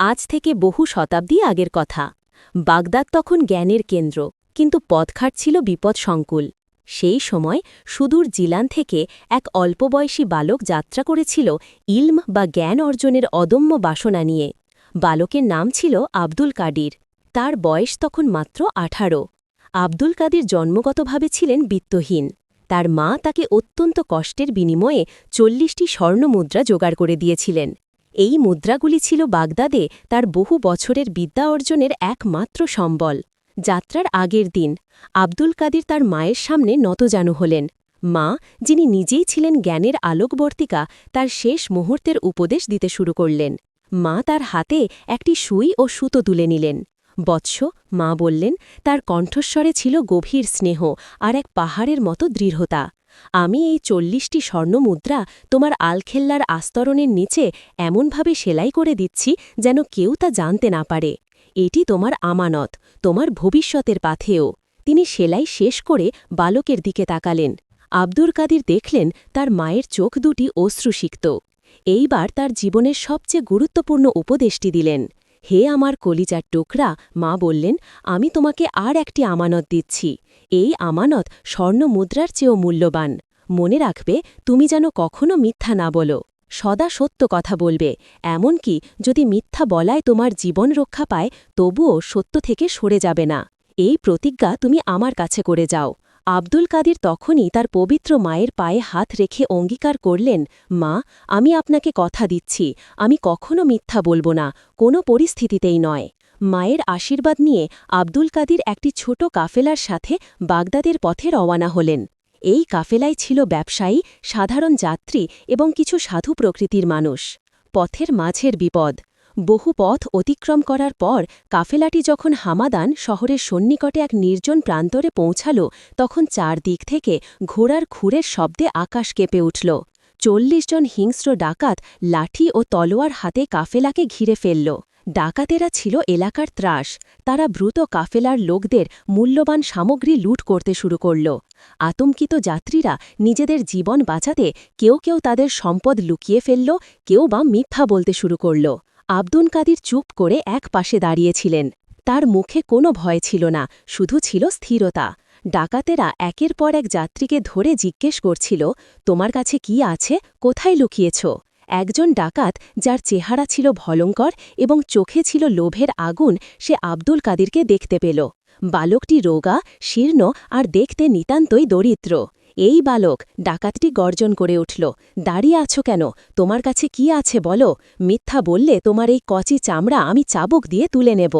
আজ থেকে বহু শতাব্দী আগের কথা। বাগদাদ তখন জ্ঞানের কেন্দ্র, কিন্তু পথঘাট ছিল বিপদসংকুল। সেই সময় সুদূর জিলান থেকে এক অল্পবয়সী বালক যাত্রা করেছিল ইলম বা জ্ঞান অর্জনের অদম্য বাসনা নিয়ে। বালকের নাম ছিল আব্দুল কাদির। তার বয়স তখন মাত্র আঠারো। আব্দুল কাদির জন্মগতভাবে ছিলেন বিত্তহীন। তার মা তাকে অত্যন্ত কষ্টের বিনিময়ে চল্লিশটি স্বর্ণমুদ্রা জোগাড় করে দিয়েছিলেন। এই মুদ্রাগুলি ছিল বাগদাদে তার বহু বছরের বিদ্যা অর্জনের একমাত্র সম্বল। যাত্রার আগের দিন আব্দুল কাদির তার মায়ের সামনে নতজানু হলেন। মা, যিনি নিজেই ছিলেন জ্ঞানের আলোকবর্তিকা, তার শেষ মুহূর্তের উপদেশ দিতে শুরু করলেন। মা তার হাতে একটি সুই ও সুতো তুলে নিলেন। বৎস, মা বললেন, তার কণ্ঠস্বরে ছিল গভীর স্নেহ আর এক পাহাড়ের মতো দৃঢ়তা। আমি এই চল্লিশটি স্বর্ণমুদ্রা তোমার আলখেল্লার আস্তরণের নিচে এমনভাবে সেলাই করে দিচ্ছি যেন কেউ তা জানতে না পারে। এটি তোমার আমানত, তোমার ভবিষ্যতের পাথেও তিনি সেলাই শেষ করে বালকের দিকে তাকালেন। আব্দুর কাদির দেখলেন তার মায়ের চোখ দুটি অশ্রুসিক্ত। এইবার তার জীবনের সবচেয়ে গুরুত্বপূর্ণ উপদেশটি দিলেন। হে আমার কলিজার টুকরা, মা বললেন, আমি তোমাকে আর একটি আমানত দিচ্ছি। এই আমানত স্বর্ণ মুদ্রার চেয়েও মূল্যবান। মনে রাখবে, তুমি যেন কখনো মিথ্যা না বলো। সদা সত্য কথা বলবে, এমনকি যদি মিথ্যা বলায় তোমার জীবন রক্ষা পায়, তবুও সত্য থেকে সরে যাবে না। এই প্রতিজ্ঞা তুমি আমার কাছে করে যাও। আব্দুল কাদির তখনই তার পবিত্র মায়ের পায়ে হাত রেখে অঙ্গীকার করলেন, মা, আমি আপনাকে কথা দিচ্ছি, আমি কখনো মিথ্যা বলব না, কোনো পরিস্থিতিতেই নয়। মায়ের আশীর্বাদ নিয়ে আব্দুল কাদির একটি ছোট কাফেলার সাথে বাগদাদের পথে রওয়ানা হলেন। এই কাফেলাই ছিল ব্যবসায়ী, সাধারণ যাত্রী এবং কিছু সাধু প্রকৃতির মানুষ। পথের মাঝের বিপদ। বহু পথ অতিক্রম করার পর কাফেলাটি যখন হামাদান শহরের সন্নিকটে এক নির্জন প্রান্তরে পৌঁছাল, তখন চারদিক থেকে ঘোড়ার খুরের শব্দে আকাশ কেঁপে উঠল। চল্লিশ জন হিংস্র ডাকাত লাঠি ও তলোয়ার হাতে কাফেলাকে ঘিরে ফেলল। ডাকাতেরা ছিল এলাকার ত্রাস। তারা দ্রুত কাফেলার লোকদের মূল্যবান সামগ্রী লুট করতে শুরু করল। আতঙ্কিত যাত্রীরা নিজেদের জীবন বাঁচাতে কেউ কেউ তাদের সম্পদ লুকিয়ে ফেলল, কেউ বা মিথ্যা বলতে শুরু করল। আব্দুল কাদির চুপ করে এক পাশে দাঁড়িয়েছিলেন। তার মুখে কোনো ভয় ছিল না, শুধু ছিল স্থিরতা। ডাকাতেরা একের পর এক যাত্রীকে ধরে জিজ্ঞেস করছিল, তোমার কাছে কি আছে? কোথায় লুকিয়েছ? একজন ডাকাত, যার চেহারা ছিল ভলঙ্কর এবং চোখে ছিল লোভের আগুন, সে আব্দুল কাদিরকে দেখতে পেল। বালকটি রোগা, শীর্ণ আর দেখতে নিতান্তই দরিদ্র। এই বালক ডাকাতটি গর্জন করে উঠল, দাঁড়িয়ে আছো কেন? তোমার কাছে কি আছে বলো? মিথ্যা বললে তোমার এই কচি চামড়া আমি চাবুক দিয়ে তুলে নেব।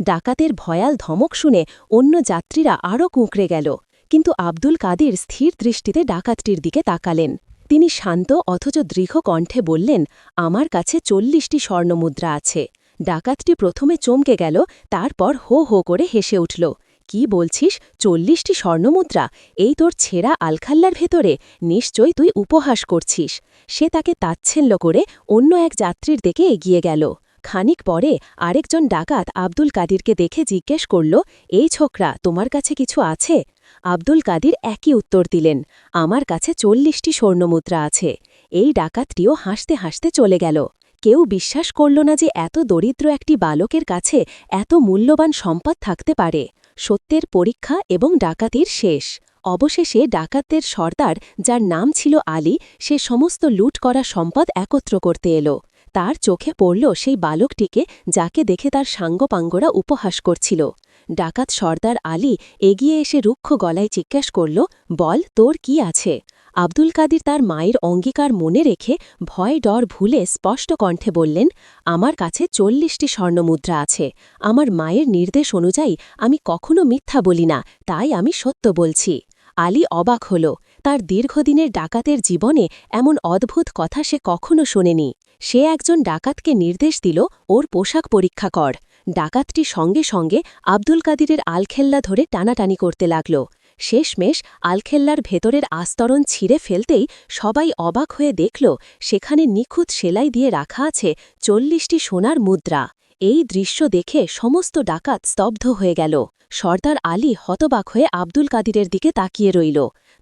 ডাকাতের ভয়াল ধমক শুনে অন্য যাত্রীরা আরও কুঁকড়ে গেল, কিন্তু আব্দুল কাদির স্থির দৃষ্টিতে ডাকাতটির দিকে তাকালেন। তিনি শান্ত অথচ দৃঢ় কণ্ঠে বললেন, আমার কাছে চল্লিশটি স্বর্ণমুদ্রা আছে। ডাকাতটি প্রথমে চমকে গেল, তারপর হো হো করে হেসে উঠল কি বলছিস? চল্লিশটি স্বর্ণমুদ্রা। এই তোর ছেঁড়া আলখাল্লার ভেতরে নিশ্চয় তুই উপহাস করছিস। সে তাকে তাচ্ছেল্য করে অন্য এক যাত্রীর দিকে এগিয়ে গেল। খানিক পরে আরেকজন ডাকাত আব্দুল কাদিরকে দেখে জিজ্ঞেস করল, এই ছোকরা, তোমার কাছে কিছু আছে? আব্দুল কাদির একই উত্তর দিলেন, আমার কাছে চল্লিশটি স্বর্ণমুদ্রা আছে। এই ডাকাতটিও হাসতে হাসতে চলে গেল। কেউ বিশ্বাস করল না যে এত দরিদ্র একটি বালকের কাছে এত মূল্যবান সম্পদ থাকতে পারে। সত্যের পরীক্ষা এবং ডাকাতির শেষ। অবশেষে ডাকাতদের সর্দার, যার নাম ছিল আলী, সে সমস্ত লুট করা সম্পদ একত্র করতে এলো। তার চোখে পড়ল সেই বালকটিকে, যাকে দেখে তার সাঙ্গপাঙ্গরা উপহাস করছিল। ডাকাত সর্দার আলী এগিয়ে এসে রুক্ষ গলায় জিজ্ঞাস করল, বল, তোর কি আছে? আব্দুল কাদির তার মায়ের অঙ্গীকার মনে রেখে ভয় ডর ভুলে স্পষ্ট কণ্ঠে বললেন, আমার কাছে চল্লিশটি স্বর্ণমুদ্রা আছে। আমার মায়ের নির্দেশ অনুযায়ী আমি কখনো মিথ্যা বলি না, তাই আমি সত্য বলছি। আলী অবাক হল, তার দীর্ঘদিনের ডাকাতের জীবনে এমন অদ্ভুত কথা সে কখনো শোনেনি। সে একজন ডাকাতকে নির্দেশ দিল, ওর পোশাক পরীক্ষা কর। ডাকাতটি সঙ্গে সঙ্গে আব্দুল কাদিরের আলখেল্লা ধরে টানাটানি করতে লাগল। শেষমেশ আলখেল্লার ভেতরের আস্তরণ ছিঁড়ে ফেলতেই সবাই অবাক হয়ে দেখল, সেখানে নিখুঁত সেলাই দিয়ে রাখা আছে চল্লিশটি সোনার মুদ্রা। এই দৃশ্য দেখে সমস্ত ডাকাত স্তব্ধ হয়ে গেল। সর্দার আলী হতবাক হয়ে আব্দুল কাদিরের দিকে তাকিয়ে রইল।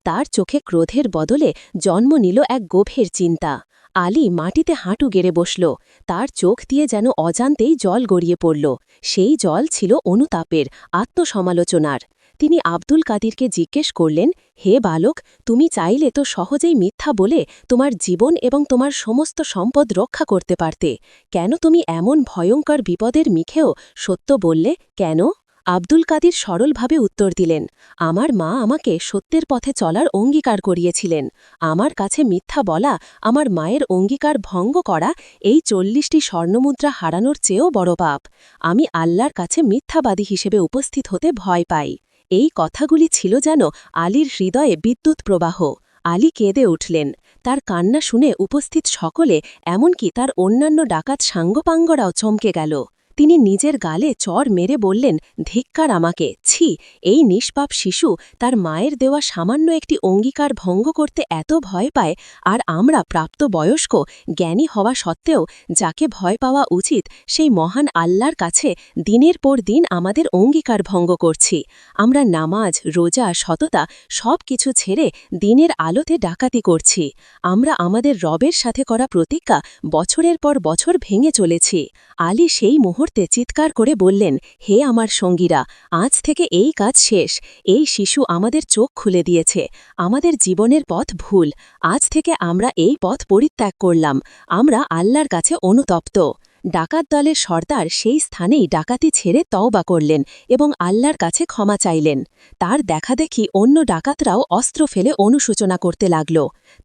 তার চোখে ক্রোধের বদলে জন্ম নিল এক গভীর চিন্তা। আলী মাটিতে হাঁটু গেড়ে বসল। তার চোখ দিয়ে যেন অজান্তেই জল গড়িয়ে পড়ল। সেই জল ছিল অনুতাপের, আত্মসমালোচনার। তিনি আব্দুল কাদিরকে জিজ্ঞেস করলেন, হে বালক, তুমি চাইলে তো সহজেই মিথ্যা বলে তোমার জীবন এবং তোমার সমস্ত সম্পদ রক্ষা করতে পারতে। কেন তুমি এমন ভয়ঙ্কর বিপদের মিখেও সত্য বললে? কেন? আব্দুল কাদির সরলভাবে উত্তর দিলেন, আমার মা আমাকে সত্যের পথে চলার অঙ্গীকার করিয়েছিলেন। আমার কাছে মিথ্যা বলা, আমার মায়ের অঙ্গীকার ভঙ্গ করা, এই চল্লিশটি স্বর্ণমুদ্রা হারানোর চেয়েও বড় পাপ। আমি আল্লাহর কাছে মিথ্যাবাদী হিসেবে উপস্থিত হতে ভয় পাই। এই কথাগুলি ছিল যেন আলীর হৃদয়ে বিদ্যুৎ প্রবাহ। আলী কেঁদে উঠলেন। তার কান্না শুনে উপস্থিত সকলে, এমনকি তার অন্যান্য ডাকাত সাঙ্গপাঙ্গরাও চমকে গেল। তিনি নিজের গালে চর মেরে বললেন, ধিক্কার আমাকে। ছি, এই নিষ্পাপ শিশু তার মায়ের দেওয়া সামান্য একটি অঙ্গীকার ভঙ্গ করতে এত ভয় পায়, আর আমরা প্রাপ্ত বয়স্ক জ্ঞানী হওয়া সত্ত্বেও যাকে ভয় পাওয়া উচিত, সেই মহান আল্লাহর কাছে দিনের পর দিন আমাদের অঙ্গীকার ভঙ্গ করছি। আমরা নামাজ, রোজা, সততা সব কিছু ছেড়ে দিনের আলোতে ডাকাতি করছি। আমরা আমাদের রবের সাথে করা প্রতিজ্ঞা বছরের পর বছর ভেঙে চলেছি। আলী সেই মুহূর্তে চিৎকার করে বললেন, হে আমার সঙ্গীরা, আজ থেকে এই কাজ শেষ। এই শিশু আমাদের চোখ খুলে দিয়েছে। আমাদের জীবনের পথ ভুল। আজ থেকে আমরা এই পথ পরিত্যাগ করলাম। আমরা আল্লাহর কাছে অনুতপ্ত। ডাকাত দলের সর্দার সেই স্থানেই ডাকাতি ছেড়ে তওবা করলেন এবং আল্লাহর কাছে ক্ষমা চাইলেন। তার দেখাদেখি অন্য ডাকাতরাও অস্ত্র ফেলে অনুশোচনা করতে লাগল।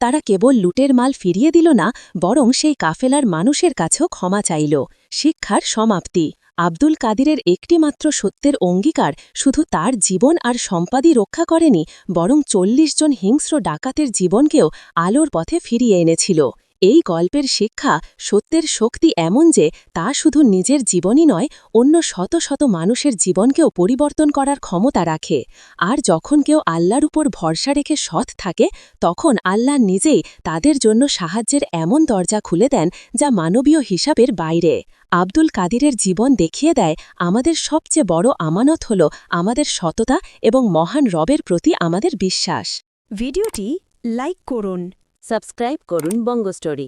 তারা কেবল লুটের মাল ফিরিয়ে দিল না, বরং সেই কাফেলার মানুষের কাছেও ক্ষমা চাইল। শিক্ষার সমাপ্তি। আব্দুল কাদিরের একটিমাত্র সত্যের অঙ্গীকার শুধু তার জীবন আর সম্পাদই রক্ষা করেনি, বরং চল্লিশ জন হিংস্র ডাকাতের জীবনকেও আলোর পথে ফিরিয়ে এনেছিল। এই গল্পের শিক্ষা সত্যের শক্তি এমন যে তা শুধু নিজের জীবনই নয়, অন্য শত শত মানুষের জীবনকেও পরিবর্তন করার ক্ষমতা রাখে। আর যখন কেউ আল্লাহর উপর ভরসা রেখে সৎ থাকে, তখন আল্লাহ নিজেই তাদের জন্য সাহায্যের এমন দরজা খুলে দেন যা মানবীয় হিসাবের বাইরে। আব্দুল কাদিরের জীবন দেখিয়ে দেয়, আমাদের সবচেয়ে বড় আমানত হল আমাদের সততা এবং মহান রবের প্রতি আমাদের বিশ্বাস। ভিডিওটি লাইক করুন। সাবস্ক্রাইব করুন বঙ্গস্টোরি।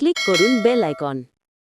ক্লিক করুন বেল আইকন।